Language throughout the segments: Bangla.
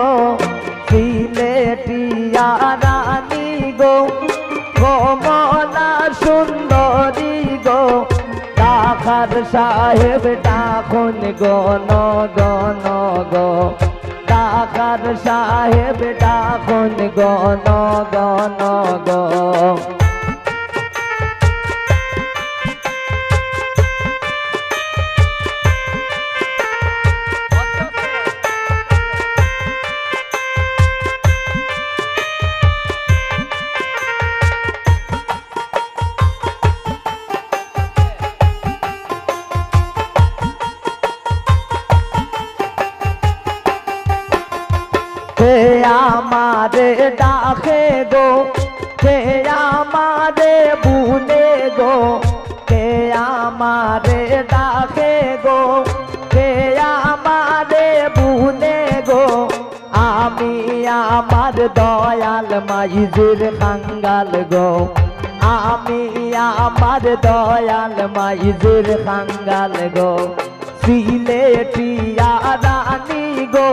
গো সিলেটিয়া রানী গো কমলা সুন্দরী গো ডাকার সাহেব ডাকুন গো নগন গো ডাকার সাহেব ডাকুন গো নগন গো হে আমারে ডাকে গো, হে আমারে বুনে গো, হে আমারে ডাকে গো, হে আমারে বুনে গো। আমি আমার দয়াল মাইজুর খাঙ্গাল গো। আমি আমার দয়াল মাইজুর খাঙ্গাল গো। সিলেটিয়া রানী গো।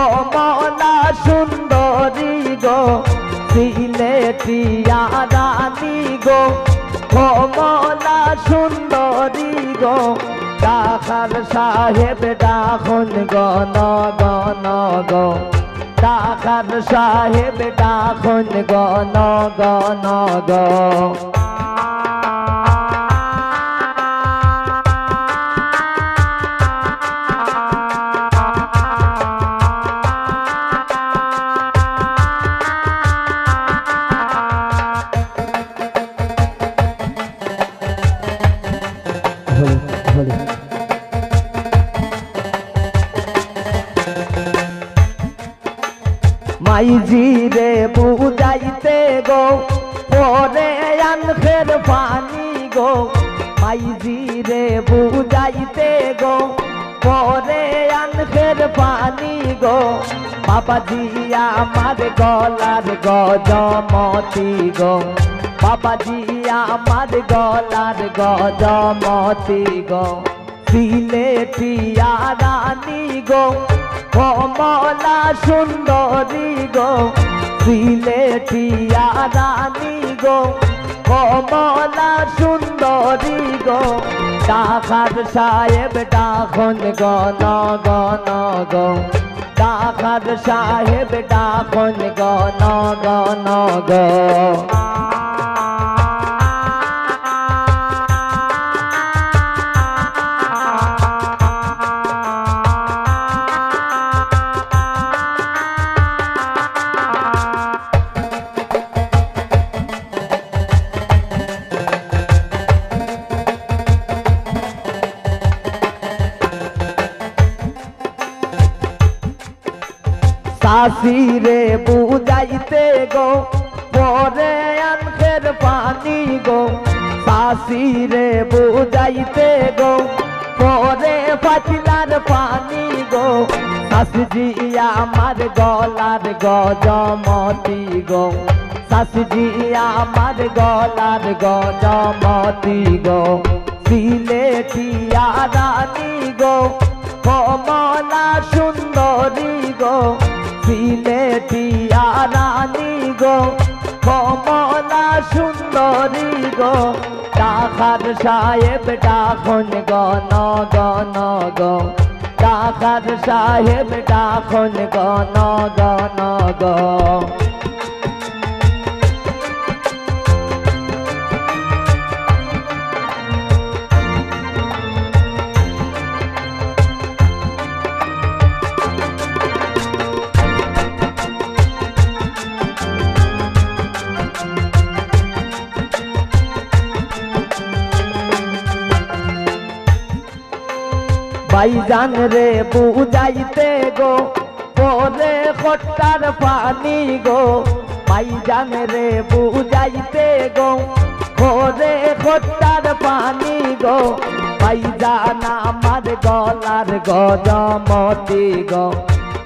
ও মলা সুন্দরী গো সিলেটিয়া রানী গো। ও মলা সুন্দরী গো, ডাকার সাহেব ডাকুন গণ গণ গো। ডাকার সাহেব ডাকুন গণ গণ গো। মাইজি রে বুঝাইতে গো, পরে আনখের পানি গো। মাইজি রে বুঝাইতে গো, পরে আনখের পানি গো। বাবাজি আমার গলার গজমতি গো। বাবাজি আমার গলার গজমতি গো। সিলেটিয়া রানী গো, কমলা সুন্দরী গো। সিলেটিয়া রানী গো, কমলা সুন্দরী গো। ডাকার সাহেব ডাখন গণ গণ গো। ডাকার সাহেব ডাখন গণ গণ গো। শাশি রে বুঝাইতে গো, পরে আনখের পানি গো। শাশি রে বুঝাইতে গো, পরে পাতিলার পানি গো। শাশুজি আমার গলার গজমতি গো। শাশুজি আমার গলার গজমতি গো। সিলেটিয়া রানী গো, কমলা সুন্দরী গো। সিলেটিয়া রানী গো, কমলা সুন্দরী গো, ডাকার সাহেব ডাকন গন গন গো, ডাকার সাহেব ডাকন গন গন গো। ভাইজান রে বুঝাইতে গো পরে খট্টার পানি গো। ভাইজান রে বুঝাইতে গো পরে খট্টার পানি গো। ভাইজান আমার গলার গজমতি গো।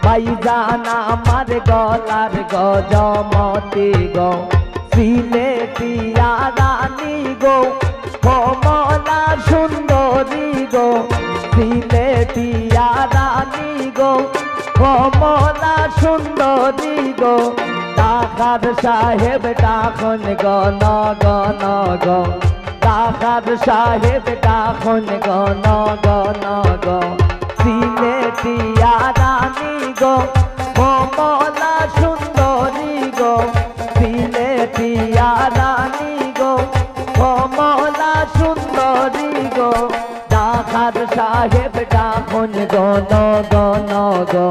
ভাইজান আমার গলার গজমতি গো। সিলেটিয়া রানী গো, কমলা সুন্দরী গো। সিলেটিয়া রানী গো, কমলা সুন্দরী গো। ডাকার সাহেব, ডাকন গণ গণ গো ডাকার সাহেব ডাখন গণ গণ গো সিলেটিয়া রানী গো, কমলা সুন্দরী গো। সিলেটিয়া রানী গো, কমলা সুন্দরী গো। ডাকার সাহেব ডাখন গণ গণ গো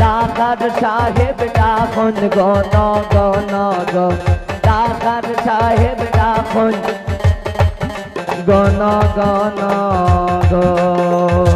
ডাকার সাহেব ডাখন গণ গণ গো ডাকার সাহেব ডাখন গণ গণ গো